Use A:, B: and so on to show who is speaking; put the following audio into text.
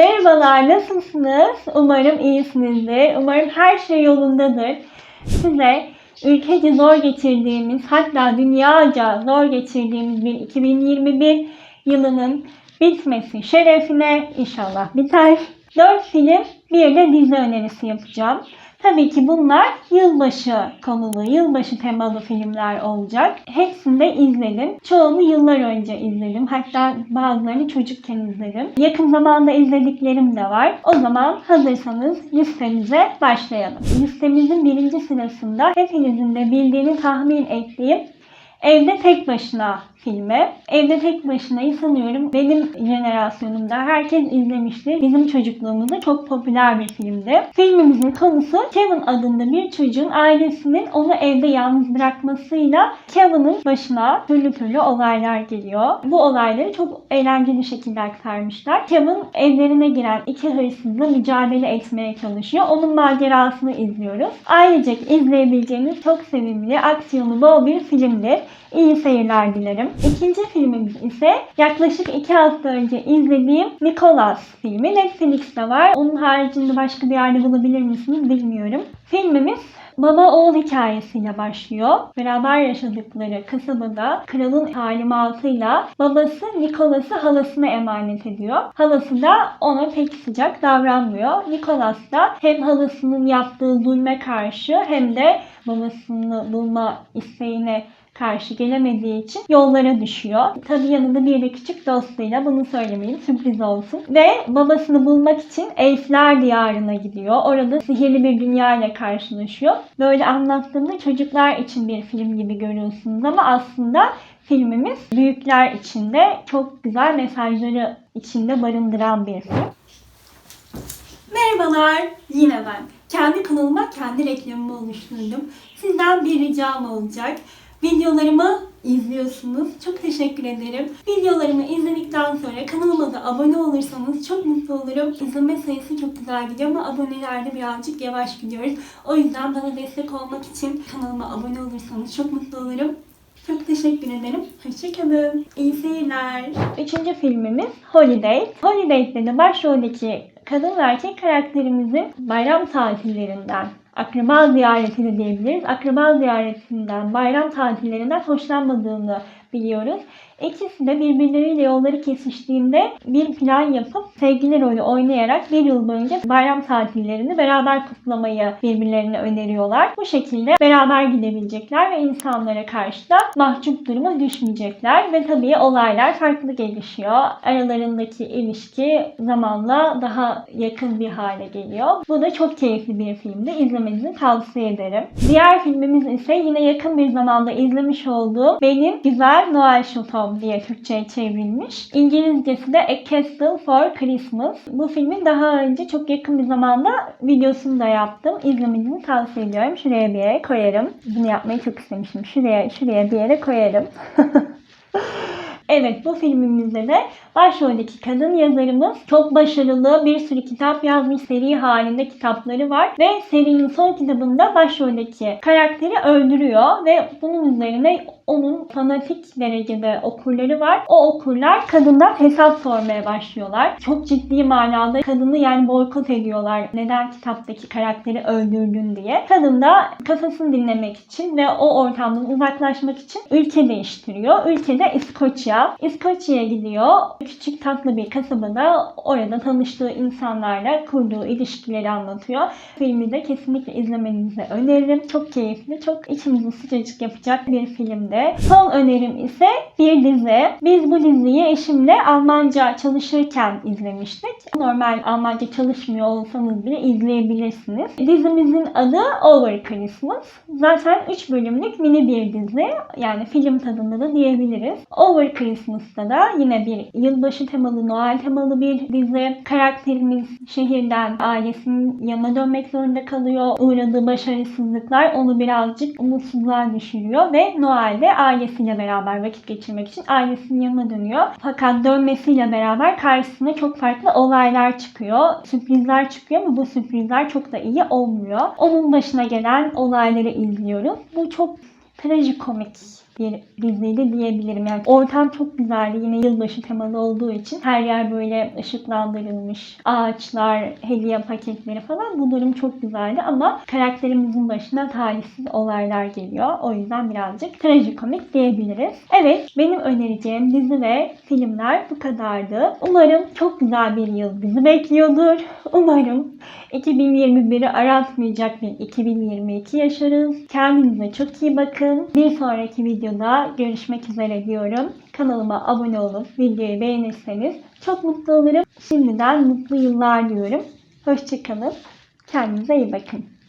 A: Merhabalar, nasılsınız? Umarım iyisinizdir. Umarım her şey yolundadır. Size ülkece zor geçirdiğimiz, hatta dünyaca zor geçirdiğimiz bir 2021 yılının bitmesi şerefine inşallah biter. 4 film, bir de dizi önerisi yapacağım. Tabii ki bunlar yılbaşı konulu, yılbaşı temalı filmler olacak. Hepsini de izledim. Çoğunu yıllar önce izledim. Hatta bazılarını çocukken izledim. Yakın zamanda izlediklerim de var. O zaman hazırsanız listemize başlayalım. Listemizin birinci sırasında hepinizin de bildiğini tahmin ettiğim Evde Tek Başına filmi. Evde Tek Başına'yı sanıyorum benim jenerasyonumda herkes izlemiştir. Bizim çocukluğumuzda çok popüler bir filmdi. Filmimizin konusu Kevin adında bir çocuğun ailesinin onu evde yalnız bırakmasıyla Kevin'in başına türlü türlü olaylar geliyor. Bu olayları çok eğlenceli şekilde aktarmışlar. Kevin evlerine giren iki hırsızla mücadele etmeye çalışıyor. Onun macerasını izliyoruz. Ayrıca izleyebileceğiniz çok sevimli, aksiyonu bol bir filmdir. İyi seyirler dilerim. İkinci filmimiz ise yaklaşık iki hafta önce izlediğim Nicholas filmi. Netflix'te var. Onun haricinde başka bir yerde bulabilir misiniz bilmiyorum. Filmimiz Baba oğul hikayesiyle başlıyor. Beraber yaşadıkları kasabada kralın talimatıyla babası Nicholas'ı halasına emanet ediyor. Halası da ona pek sıcak davranmıyor. Nicholas da hem halasının yaptığı zulme karşı hem de babasını bulma isteğine karşı gelemediği için yollara düşüyor. Tabi yanında bir de küçük dostuyla bunu söylemeyeyim sürpriz olsun. Ve babasını bulmak için Elfler diyarına gidiyor. Orada sihirli bir dünya ile karşılaşıyor. Böyle anlattığımda çocuklar için bir film gibi görüyorsunuz ama aslında filmimiz büyükler için de çok güzel mesajları içinde barındıran bir film. Merhabalar, yine ben. Kendi kanalıma kendi reklamımı oluşturdum. Sizden bir ricam olacak. Videolarımı izliyorsunuz. Çok teşekkür ederim. Videolarımı izledikten sonra kanalıma da abone olursanız çok mutlu olurum. İzleme sayısı çok güzel gidiyor ama abonelerde birazcık yavaş gidiyoruz. O yüzden bana destek olmak için kanalıma abone olursanız çok mutlu olurum. Çok teşekkür ederim. Hoşçakalın. İyi seyirler. Üçüncü filmimiz Holiday. Holiday'de de başroldeki kadın ve erkek karakterimizin bayram tatillerinden akraba ziyareti de diyebiliriz. Akraba ziyaretinden, bayram tatillerinden hoşlanmadığını biliyoruz. İkisi de birbirleriyle yolları kesiştiğinde bir plan yapıp sevgili rolü oynayarak bir yıl boyunca bayram tatillerini beraber kutlamayı birbirlerine öneriyorlar. Bu şekilde beraber gidebilecekler ve insanlara karşı da mahcup duruma düşmeyecekler ve tabii olaylar farklı gelişiyor. Aralarındaki ilişki zamanla daha yakın bir hale geliyor. Bu da çok keyifli bir filmdi. İzlemenizi tavsiye ederim. Diğer filmimiz ise yine yakın bir zamanda izlemiş olduğum benim güzel Noel Şotom diye Türkçe'ye çevrilmiş. İngilizcesi de A Castle for Christmas. Bu filmin daha önce çok yakın bir zamanda videosunu da yaptım. İzlemenizi tavsiye ediyorum. Şuraya bir yere koyarım. Bunu yapmayı çok istemişim. Şuraya, şuraya bir yere koyarım. Evet bu filmimizde de başroldeki kadın yazarımız çok başarılı bir sürü kitap yazmış seri halinde kitapları var ve serinin son kitabında başroldeki karakteri öldürüyor ve bunun üzerine onun fanatik derecede okurları var. O okurlar kadından hesap sormaya başlıyorlar. Çok ciddi manada kadını yani boykot ediyorlar. Neden kitaptaki karakteri öldürdün diye. Kadın da kafasını dinlemek için ve o ortamdan uzaklaşmak için ülke değiştiriyor. Ülkede İskoçya. İskoçya'ya gidiyor. Küçük tatlı bir kasabada orada tanıştığı insanlarla kurduğu ilişkileri anlatıyor. Filmi de kesinlikle izlemenizi öneririm. Çok keyifli, çok içimizi sıcacık yapacak bir filmdi. Son önerim ise bir dizi. Biz bu diziyi eşimle Almanca çalışırken izlemiştik. Normal Almanca çalışmıyor olsanız bile izleyebilirsiniz. Dizimizin adı Over Christmas. Zaten 3 bölümlük mini bir dizi. Yani film tadında da diyebiliriz. Over Christmas'ta da yine bir yılbaşı temalı, Noel temalı bir dizi. Karakterimiz şehirden ailesinin yanına dönmek zorunda kalıyor. Uğradığı başarısızlıklar onu birazcık umutsuzluğa düşürüyor ve Noel'de ailesiyle beraber vakit geçirmek için ailesinin yanına dönüyor. Fakat dönmesiyle beraber karşısına çok farklı olaylar çıkıyor. Sürprizler çıkıyor ama bu sürprizler çok da iyi olmuyor. Onun başına gelen olayları izliyoruz. Bu çok trajikomik bir diziydi diyebilirim. Yani ortam çok güzeldi. Yine yılbaşı temalı olduğu için her yer böyle ışıklandırılmış. Ağaçlar, hediye paketleri falan. Bu durum çok güzeldi ama karakterimizin başına talihsiz olaylar geliyor. O yüzden birazcık trajikomik diyebiliriz. Evet, benim önereceğim dizi ve filmler bu kadardı. Umarım çok güzel bir yıl bizi bekliyordur. Umarım 2021'i aratmayacak bir 2022 yaşarız. Kendinize çok iyi bakın. Bir sonraki videoda görüşmek üzere diyorum. Kanalıma abone olup videoyu beğenirseniz çok mutlu olurum. Şimdiden mutlu yıllar diyorum. Hoşçakalın. Kendinize iyi bakın.